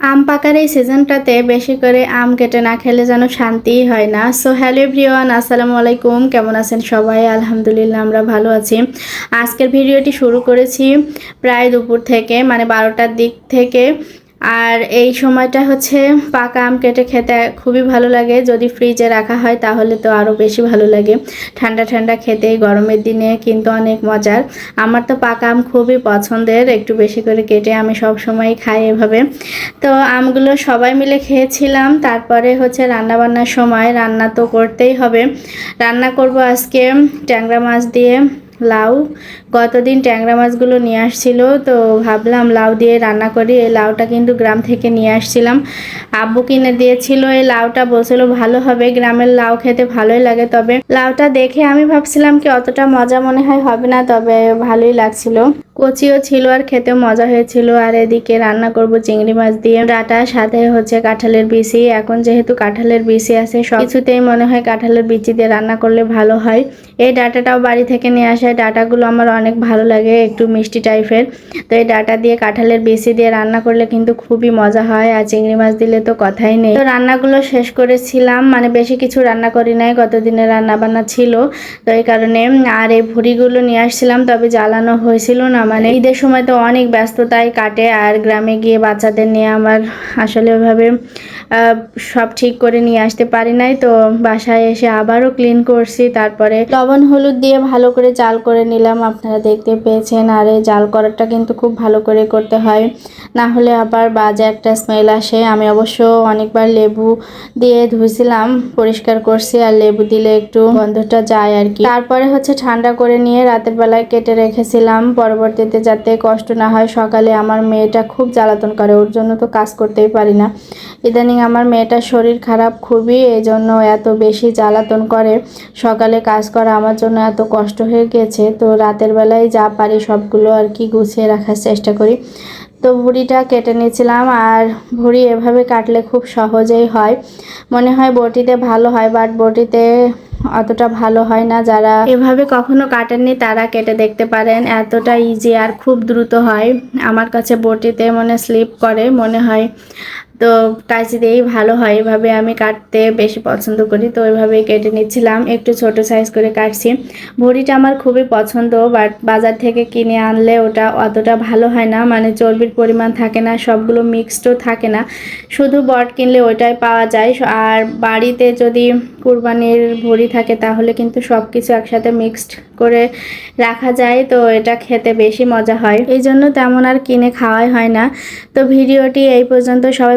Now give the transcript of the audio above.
আম পাকার এই সিজনটাতে বেশি করে আম কেটে না খেলে যেন শান্তিই হয় না। সো হ্যালো এভরিওয়ান আসসালামু আলাইকুম। কেমন আছেন সবাই? আলহামদুলিল্লাহ, আমরা ভালো আছি। আজকের ভিডিওটি শুরু করেছি প্রায় দুপুর থেকে মানে বারোটার দিক থেকে। আর এই সময়টা হচ্ছে পাকা আম কেটে খেতে খুবই ভালো লাগে। যদি ফ্রিজে রাখা হয় তাহলে তো আরও বেশি ভালো লাগে। ঠান্ডা ঠান্ডা খেতে গরমের দিনে কিন্তু অনেক মজার। আমার তো পাকা আম খুবই পছন্দের, একটু বেশি করে কেটে আমি সব সময় খাই এভাবে। তো আমগুলো সবাই মিলে খেয়েছিলাম, তারপরে হচ্ছে রান্না বান্নার সময় রান্না তো করতেই হবে। রান্না করব আজকে ট্যাংরা মাছ দিয়ে, লাউ গতদিন ট্যাংরা মাছগুলো নিয়ে আসছিল, তো ভাবলাম লাউ দিয়ে রান্না করি। এই লাউটা কিন্তু গ্রাম থেকে নিয়ে আসছিলাম। আব্বু কিনে দিয়েছিল, এই লাউটা বলছিল, ভালো হবে, গ্রামের লাউ খেতে ভালোই লাগে। তবে লাউটা দেখে আমি ভাবছিলাম কি, অতটা মজা মনে হয় হবে না। তবে ভালোই লাগছিল। কচিও ছিল আর খেতে মজা হয়েছিল। আর এদিকে রান্না করব চিংড়ি মাছ দিয়ে। ডাটা, সাথে হচ্ছে কাঁঠালের বিচি। এখন যেহেতু কাঁঠালের বিচি আছে, সব কিছুতেই মনে হয় কাঁঠালের বিচি দিয়ে রান্না করলে ভালো হয়। এই ডাটাটাও বাড়ি থেকে নিয়ে আসা ডাটাগুলো আমার অনেক ভালো লাগে একটু মিষ্টি টাইপের। তো এই ডাটা দিয়ে কাঁঠালের বিচি দিয়ে রান্না করলে কিন্তু খুবই মজা হয় আর চিংড়ি মাছ দিলে তো কথাই নেই। তো রান্নাগুলো শেষ করেছিলাম মানে বেশি কিছু রান্না করি নাই গতদিনের রান্না বান্না ছিল। তো এই কারণে আর এই ভুড়িগুলো নিয়ে আসছিলাম তবে জ্বালানো হয়েছিল না মানে ঈদের সময় তো অনেক ব্যস্ততায় কাটে আর গ্রামে গিয়ে বাচ্চাদের নিয়ে আমার আসলে ওইভাবে আহ, সব ঠিক করে নিয়ে আসতে পারি নাই। তো বাসায় এসে আবারও ক্লিন করছি তারপরে লবণ হলুদ দিয়ে ভালো করে জাল করে নিলাম আপনারা দেখতে পেয়েছেন, আর এই জাল করাটা কিন্তু খুব ভালো করে করতে হয়। না হলে আবার বাজে একটা স্মেল আসে। আমি অবশ্য অনেকবার লেবু দিয়ে ধুয়েছিলাম, পরিষ্কার করছি, আর লেবু দিলে একটু গন্ধটা যায় আর কি। তারপরে হচ্ছে ঠান্ডা করে নিয়ে রাতের বেলায় কেটে রেখেছিলাম। পরবর্তীতে যাতে কষ্ট না হয়, সকালে আমার মেয়েটা খুব জ্বালাতন করে, ওর জন্য তো কাজ করতেই পারি না। ইদানিং আমার মেয়েটার শরীর খারাপ খুবই এই জন্য এত বেশি জ্বালাতন করে। সকালে কাজ করা আমার জন্য এত কষ্ট হয়ে গেছে তো রাতের বেলায় যা পারি সবগুলো আর কি গুছিয়ে রাখার চেষ্টা করি। তো ভুড়িটা কেটে নিয়েছিলাম আর ভুড়ি এভাবে কাটলে খুব সহজেই হয়। মনে হয় বটিতে ভালো হয় বাট বটিতে অতটা ভালো হয় না। যারা এভাবে কখনো কাটেননি তারা কেটে দেখতে পারেন, এতটা ইজি আর খুব দ্রুত হয়। আমার কাছে বটিতে মনে স্লিপ করে, মনে হয় তো কাঁচি দিয়েই ভালো হয়, এভাবে আমি কাটতে বেশি পছন্দ করি। তো ওইভাবেই কেটে নিচ্ছিলাম, একটু ছোট সাইজ করে কাটছি। ভুড়িটা আমার খুবই পছন্দ বাট বাজার থেকে কিনে আনলে ওটা অতটা ভালো হয় না। মানে চর্বির পরিমাণ থাকে না, সবগুলো মিক্সডও থাকে না। শুধু বট কিনলে ওইটাই পাওয়া যায়। আর বাড়িতে যদি কুরবানির ভুড়ি থাকে, তাহলে কিন্তু সব কিছু একসাথে মিক্সড করে রাখা যায়। তো এটা খেতে বেশি মজা হয়। এই জন্য তেমন আর কিনে খাওয়াই হয় না। তো ভিডিওটি এই পর্যন্ত। সবাই